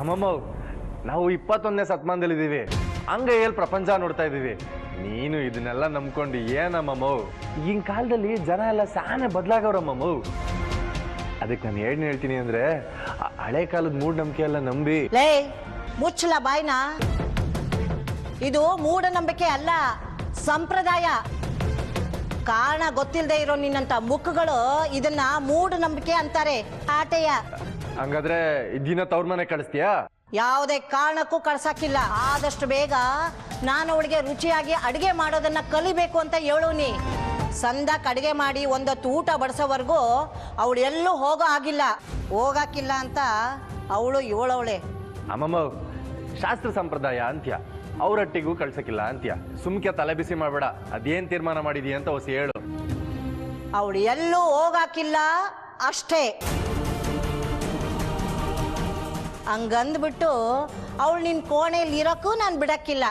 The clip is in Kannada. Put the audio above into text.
ಅಮ್ಮಮ್ಮ, ನಾವು ಇಪ್ಪತ್ತೊಂದನೇ ಶತಮಾನದಲ್ಲಿದ್ದೀವಿ ಅಂಗೈಯಲ್ಲಿ ಪ್ರಪಂಚ ನೋಡ್ತಾ ಇದ್ದೀವಿ. ನೀನು ಇದನ್ನೆಲ್ಲ ನಂಬ್ಕೊಂಡು ಏನಮ್ಮಮ್ಮ ಈಗಿನ ಕಾಲದಲ್ಲಿ ಜನ ಎಲ್ಲ ಸಾನೆ ಬದಲಾಗವ್ರಮ್ಮಮ್ಮ ಅದಕ್ಕೆ ನಾನು ಏನು ಹೇಳ್ತೀನಿ ಅಂದ್ರೆ ಹಳೆ ಕಾಲದ ಮೂಢನಂಬಿಕೆ ಎಲ್ಲ ನಂಬಿ. ಲೇ, ಮುಚ್ಚಲ ಬಾಯ್ನ? ಇದು ಮೂಢನಂಬಿಕೆ ಅಲ್ಲ, ಸಂಪ್ರದಾಯ. ಕಾರಣ ಗೊತ್ತಿಲ್ಲದೆ ಇರೋ ನಿನ್ನಂತ ಮುಖಗಳು ಇದನ್ನ ಮೂಢನಂಬಿಕೆ ಅಂತಾರೆ, ಆಟೆಯ. ಹಂಗಾದ್ರೆ ದಿನ ತವ್ರ ಮನೆ ಕಳಿಸ್ತೀಯಾ? ಯಾವುದೇ ಕಾರಣಕ್ಕೂ ಕಳ್ಸಕ್ಕಿಲ್ಲ. ಆದಷ್ಟು ಬೇಗ ನಾನು ಅವಳಿಗೆ ರುಚಿಯಾಗಿ ಅಡಿಗೆ ಮಾಡೋದನ್ನ ಕಲಿಬೇಕು ಅಂತ ಹೇಳೋನಿ ಸಂದಕ್ಕೆ ಅಡಿಗೆ ಮಾಡಿ ಒಂದತ್ತು ಊಟ ಬಡಿಸೋವರೆಗೂ ಅವಳು ಎಲ್ಲೂ ಹೋಗೋ ಆಗಿಲ್ಲ ಹೋಗಾಕಿಲ್ಲ ಅಂತ ಅವಳು ಇವಳವಳೆ. ಅಮ್ಮಮ್ಮ ಶಾಸ್ತ್ರ ಸಂಪ್ರದಾಯ ಅಂತ್ಯ. ಅವರಟ್ಟಿಗೂ ಕಳ್ಸಕ್ಕಿಲ್ಲ ಅಂತ್ಯ. ಸುಮ್ಕೆ ತಲೆ ಬಿಸಿ ಮಾಡ್ಬೇಡ. ಅದೇನ್ ತೀರ್ಮಾನ ಮಾಡಿದೀಯ ಅಂತ ಹೊಸ ಹೇಳು. ಅವಳು ಎಲ್ಲೂ ಹೋಗಾಕಿಲ್ಲ ಅಷ್ಟೇ. ಹಂಗಂದ್ಬಿಟ್ಟು ಅವಳು ನಿನ್ನ ಕೋಣೆಯಲ್ಲಿ ಇರೋಕ್ಕೂ ನಾನು ಬಿಡಕ್ಕಿಲ್ಲ.